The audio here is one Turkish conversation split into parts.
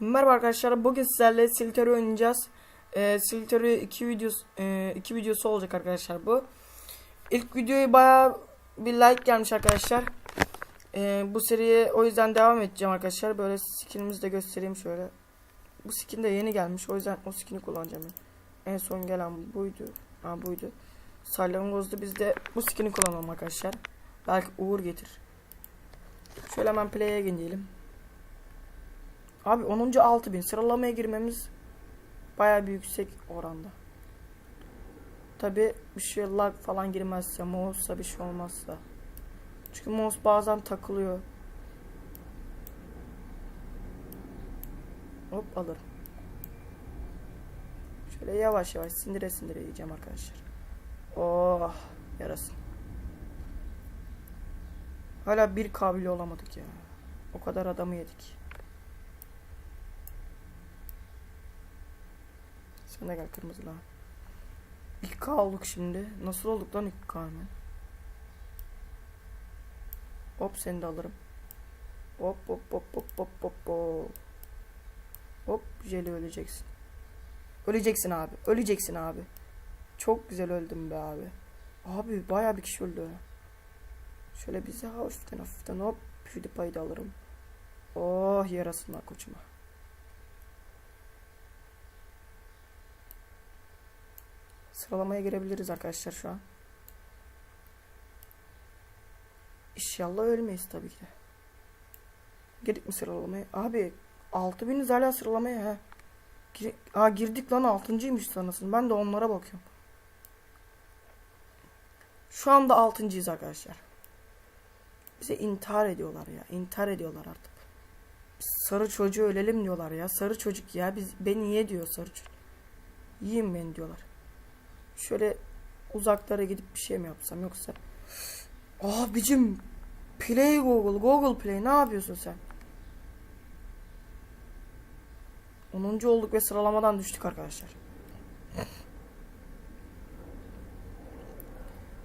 Merhaba arkadaşlar. Bugün sizlerle Silter'i oynayacağız. Ee, Silter'i iki videosu e, iki videosu olacak arkadaşlar bu. İlk videoyu bayağı bir like gelmiş arkadaşlar. Ee, bu seriye o yüzden devam edeceğim arkadaşlar. Böyle skinimizi de göstereyim şöyle. Bu skin de yeni gelmiş. O yüzden o skin'i kullanacağım ben. En son gelen buydu. Ha buydu. Salyangoz'da biz de bu skin'i kullanalım arkadaşlar. Belki uğur getir. Şöyle hemen play'e gidelim. Abi 10. 6000 sıralamaya girmemiz baya bir yüksek oranda. Tabi bir şey lag falan girmezse mouse'sa bir şey olmazsa. Çünkü mouse bazen takılıyor. Hop alırım. Şöyle yavaş yavaş sindire sindire yiyeceğim arkadaşlar. Oh yarasın. Hala bir kabili olamadık ya. O kadar adamı yedik. Sen de gel kırmızı lan. 2K olduk şimdi. Nasıl olduk lan 2K hemen? Hop seni de alırım. Hop hop hop hop hop hop hop. Hop jeli öleceksin. Öleceksin abi. Öleceksin abi. Çok güzel öldüm be abi. Abi baya bir kişi öldü. Şöyle bize hafiften hafiften hop PewDiePie'yi alırım. Oh yarasın lan koçuma. Sıralamaya girebiliriz arkadaşlar şu an. İnşallah ölmeyiz tabii ki de. Girdik mi sıralamaya? Abi 6000'iz hala sıralamaya ha. Aa, girdik lan 6.ymış sanırsın. Ben de onlara bakıyorum. Şu anda 6.yız arkadaşlar. Bize intihar ediyorlar ya. İntihar ediyorlar artık. Sarı çocuğu ölelim diyorlar ya. Sarı çocuk ya. Biz beni ye diyor sarı çocuk. Yiyin beni diyorlar. Şöyle uzaklara gidip bir şey mi yapsam yoksa Abicim Play Google Google Play ne yapıyorsun sen? 10. olduk ve sıralamadan düştük arkadaşlar.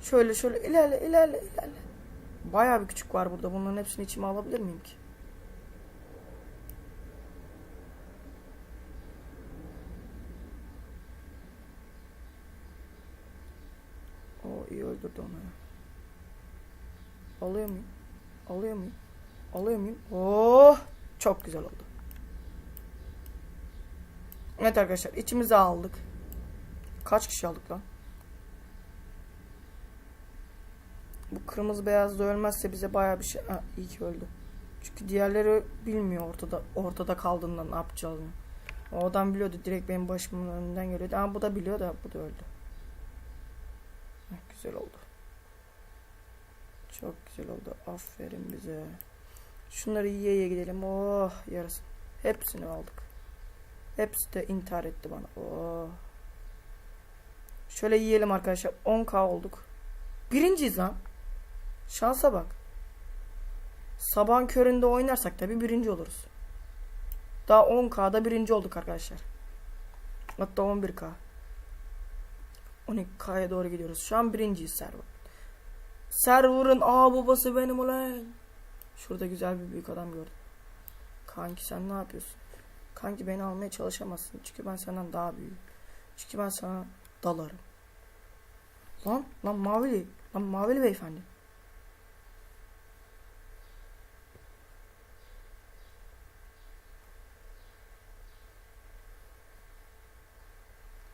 Şöyle şöyle ilerle ilerle ilerle. Bayağı bir küçük var burada. Bunların hepsini içime alabilir miyim ki? O iyi öldürdü onu ya. Alıyor muyum? Alıyor muyum? Alıyor muyum? Oh! Çok güzel oldu. Evet arkadaşlar içimize aldık. Kaç kişi aldık lan? Bu kırmızı beyaz da ölmezse bize baya bir şey... Ha, iyi ki öldü. Çünkü diğerleri bilmiyor ortada ortada kaldığında ne yapacağını. O adam biliyordu direkt benim başımın önünden geliyordu. Ama bu da biliyor da bu da öldü. Güzel oldu. Çok güzel oldu. Aferin bize. Şunları yiye yiye gidelim. Oh yarısı. Hepsini aldık. Hepsi de intihar etti bana. Oh. Şöyle yiyelim arkadaşlar. 10k olduk. Birinciyiz lan. Şansa bak. Sabahın köründe oynarsak tabi birinci oluruz. Daha 10k'da birinci olduk arkadaşlar. Hatta 11k. 12k'ya doğru gidiyoruz. Şu an birinciyiz server. Server'ın a babası benim ulan. Şurada güzel bir büyük adam gördüm. Kanki sen ne yapıyorsun? Kanki beni almaya çalışamazsın. Çünkü ben senden daha büyüğüm. Çünkü ben sana dalarım. Lan lan mavili. Lan mavili beyefendi.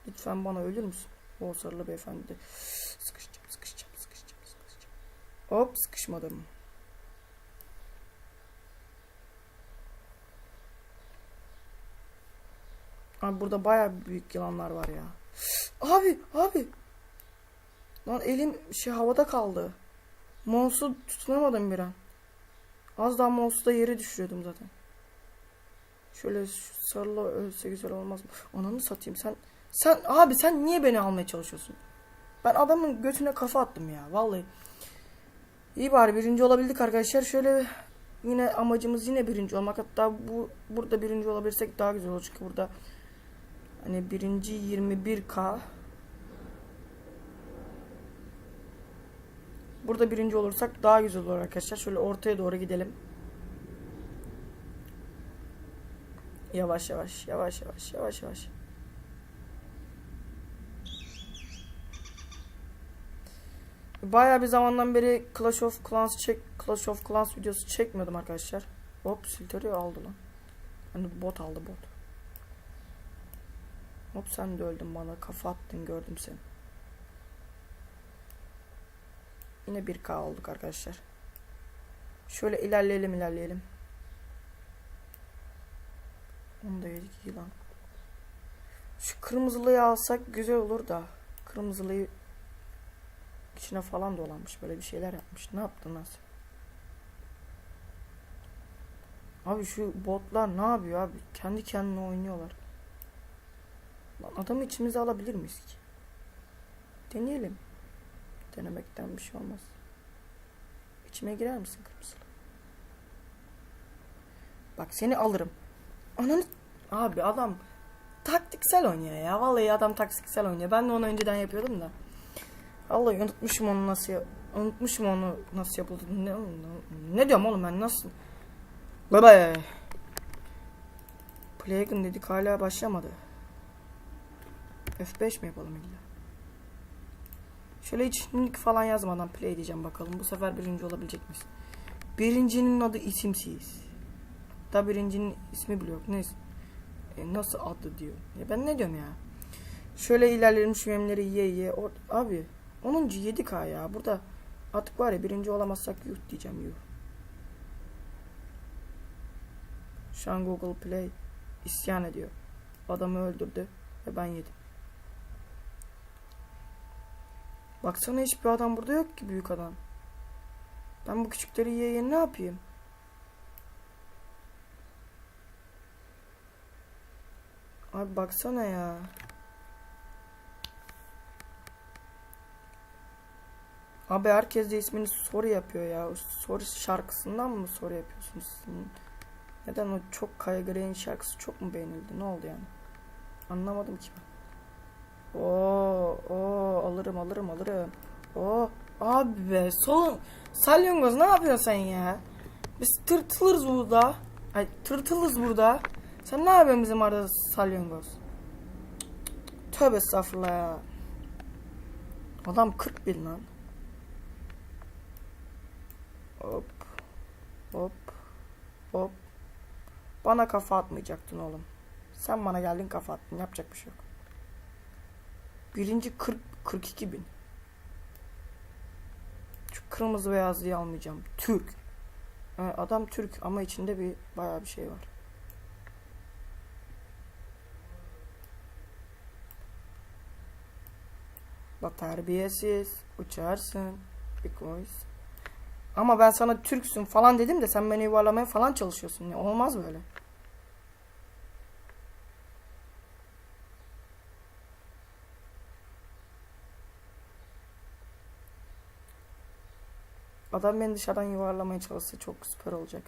Lütfen bana ölür müsün? O sarılı beyefendi. Sıkışacağım, sıkışacağım, sıkışacağım, sıkışacağım. Hop sıkışmadım. Abi burada baya büyük yılanlar var ya. Abi, abi. Lan elim şey havada kaldı. Mouse'u tutunamadım bir an. Az daha mouse'u da yere düşürüyordum zaten. Şöyle sarılı ölse güzel olmaz mı? Ananı satayım sen. Sen abi sen niye beni almaya çalışıyorsun? Ben adamın götüne kafa attım ya vallahi. İyi bari birinci olabildik arkadaşlar. Şöyle yine amacımız yine birinci olmak. Hatta bu burada birinci olabilirsek daha güzel olur. Çünkü burada hani birinci 21k Burada birinci olursak daha güzel olur arkadaşlar. Şöyle ortaya doğru gidelim. Yavaş yavaş yavaş yavaş yavaş yavaş. Bayağı bir zamandan beri Clash of Clans çek Clash of Clans videosu çekmiyordum arkadaşlar. Hop silteri aldı lan. Hani bot aldı bot. Hop sen de öldün bana kafa attın gördüm seni. Yine 1K olduk arkadaşlar. Şöyle ilerleyelim ilerleyelim. Onu da yedik yılan. Şu kırmızılıyı alsak güzel olur da. Kırmızılıyı içine falan dolanmış. Böyle bir şeyler yapmış. Ne yaptın lan sen? Abi şu botlar ne yapıyor abi? Kendi kendine oynuyorlar. Lan adamı içimize alabilir miyiz ki? Deneyelim. Denemekten bir şey olmaz. İçime girer misin kırmızılı? Bak seni alırım. Ananı... Abi adam taktiksel oynuyor ya. Vallahi adam taktiksel oynuyor. Ben de onu önceden yapıyordum da. Vallahi unutmuşum onu nasıl unutmuşum onu nasıl yapıldı. Ne, ne, diyorum oğlum ben nasıl? Baba. Plague dedik hala başlamadı. F5 mi yapalım illa? Şöyle hiç nick falan yazmadan play diyeceğim bakalım. Bu sefer birinci olabilecek miyiz? Birincinin adı isimsiz. Hatta birincinin ismi bile yok. Ne, e, nasıl adı diyor. Ya ben ne diyorum ya? Şöyle ilerleyelim şu yemleri ye ye. O, abi 10. 7K ya. Burada artık var ya birinci olamazsak yuh diyeceğim yuh. Şu an Google Play isyan ediyor. Adamı öldürdü ve ben yedim. Baksana hiçbir adam burada yok ki büyük adam. Ben bu küçükleri yiye ne yapayım? Abi baksana ya. Abi herkes de ismini soru yapıyor ya. Soru şarkısından mı soru yapıyorsunuz? Neden o çok Kaya şarkısı çok mu beğenildi? Ne oldu yani? Anlamadım ki ben. Oo, oo alırım alırım alırım. Oo abi be solun salyangoz ne yapıyorsun sen ya? Biz tırtılırız burada. Ay tırtılız burada. Sen ne yapıyorsun bizim arada salyangoz? Tövbe estağfurullah ya. Adam 40 bin lan. Hop. Hop. Hop. Bana kafa atmayacaktın oğlum. Sen bana geldin kafa attın. Yapacak bir şey yok. Birinci 40 42 bin. Şu kırmızı beyazlıyı almayacağım. Türk. Adam Türk ama içinde bir bayağı bir şey var. Bak terbiyesiz. Uçarsın. Because. Ama ben sana Türksün falan dedim de sen beni yuvarlamaya falan çalışıyorsun. Ya, olmaz böyle. Adam beni dışarıdan yuvarlamaya çalışsa çok süper olacak.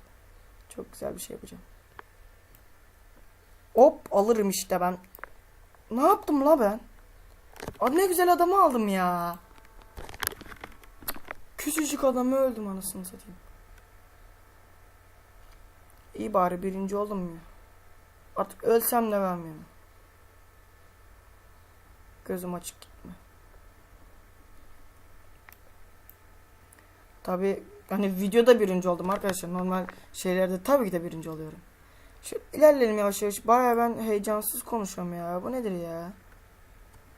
Çok güzel bir şey yapacağım. Hop alırım işte ben. Ne yaptım la ben? Aa, ne güzel adamı aldım ya. Küçücük adamı öldüm anasını satayım. İyi bari birinci oldum ya. Artık ölsem de vermiyorum. Gözüm açık gitme. Tabi hani videoda birinci oldum arkadaşlar. Normal şeylerde tabii ki de birinci oluyorum. Şu ilerleyelim yavaş yavaş. Baya ben heyecansız konuşuyorum ya. Bu nedir ya?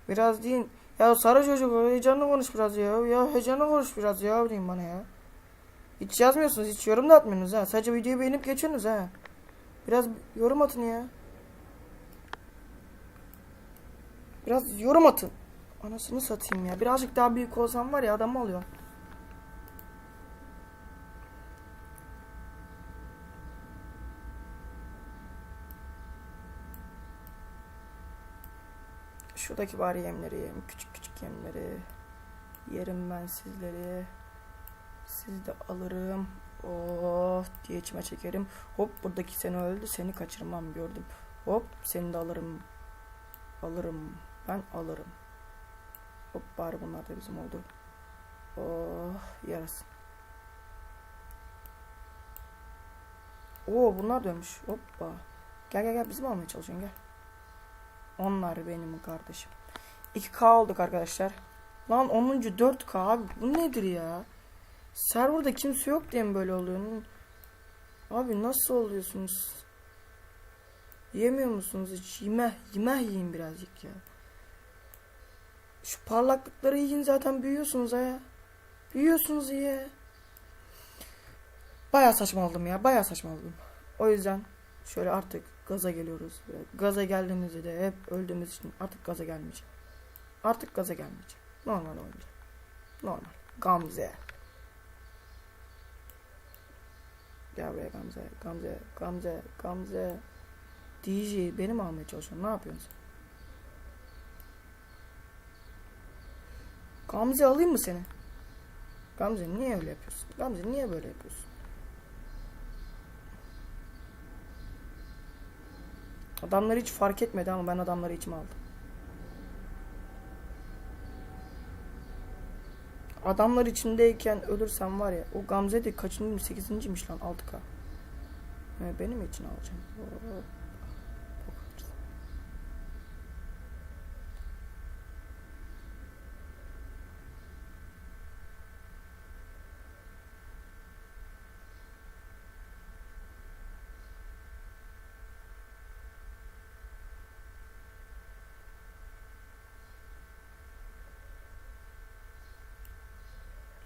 Biraz deyin. Ya sarı çocuk heyecanlı konuş biraz ya. Ya heyecanlı konuş biraz ya diyeyim bana ya. Hiç yazmıyorsunuz. Hiç yorum da atmıyorsunuz ha. Sadece videoyu beğenip geçiyorsunuz ha. Biraz yorum atın ya. Biraz yorum atın. Anasını satayım ya. Birazcık daha büyük olsam var ya adam oluyor. Şuradaki bari yemleri yiyeyim. Küçük küçük yemleri. Yerim ben sizleri. Siz de alırım. Oh diye içime çekerim. Hop buradaki seni öldü. Seni kaçırmam gördüm. Hop seni de alırım. Alırım. Ben alırım. Hop bari bunlar da bizim oldu. Oh yarasın. Oo bunlar dönmüş. Hoppa. Gel gel gel bizim almaya çalışıyorsun gel. Onlar benim kardeşim. 2K olduk arkadaşlar. Lan 10. 4K abi bu nedir ya? Serverda kimse yok diye mi böyle oluyor? Abi nasıl oluyorsunuz? Yemiyor musunuz hiç? Yeme, yeme yiyin birazcık ya. Şu parlaklıkları yiyin zaten büyüyorsunuz ya. Büyüyorsunuz ya. Baya saçmaladım ya. Baya saçmaladım. O yüzden şöyle artık gaza geliyoruz. Gaza geldiğimizde de hep öldüğümüz için artık gaza gelmeyeceğim. Artık gaza gelmeyeceğim. Normal oynayacağım. Normal. Gamze. Gel buraya Gamze. Gamze. Gamze. Gamze. DJ beni mi almaya çalışıyorsun? Ne yapıyorsun sen? Gamze alayım mı seni? Gamze niye öyle yapıyorsun? Gamze niye böyle yapıyorsun? Adamlar hiç fark etmedi ama ben adamları içime aldım. Adamlar içindeyken ölürsem var ya o Gamze de kaçıncı 8.miş lan 6K. He, benim için alacağım. Hop.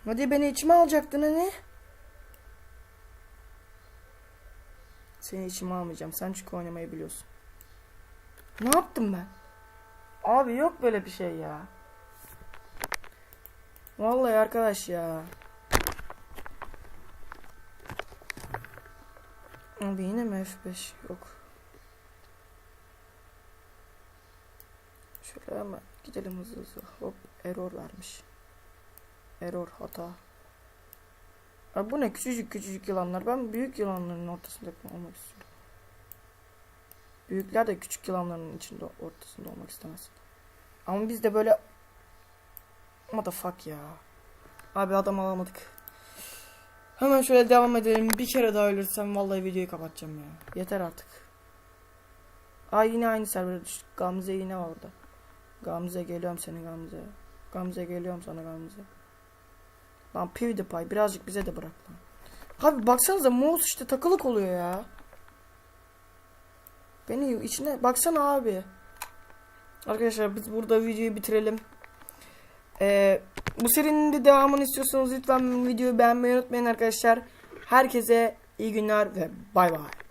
Hadi beni içime alacaktın hani. Seni içime almayacağım. Sen çünkü oynamayı biliyorsun. Ne yaptım ben? Abi yok böyle bir şey ya. Vallahi arkadaş ya. Abi yine mi F5? Yok. Şöyle ama gidelim hızlı hızlı. Hop error vermiş. Error hata. Abi bu ne küçücük küçücük yılanlar. Ben büyük yılanların ortasında olmak istiyorum. Büyükler de küçük yılanların içinde ortasında olmak istemez. Ama biz de böyle What the fuck ya. Abi adam alamadık. Hemen şöyle devam edelim. Bir kere daha ölürsem vallahi videoyu kapatacağım ya. Yeter artık. Ay yine aynı servere düştük. Gamze yine orada. Gamze geliyorum seni Gamze. Gamze geliyorum sana Gamze. Lan PewDiePie birazcık bize de bırak lan. Abi baksanıza mouse işte takılık oluyor ya. Beni içine baksana abi. Arkadaşlar biz burada videoyu bitirelim. Ee, bu serinin de devamını istiyorsanız lütfen videoyu beğenmeyi unutmayın arkadaşlar. Herkese iyi günler ve bay bay.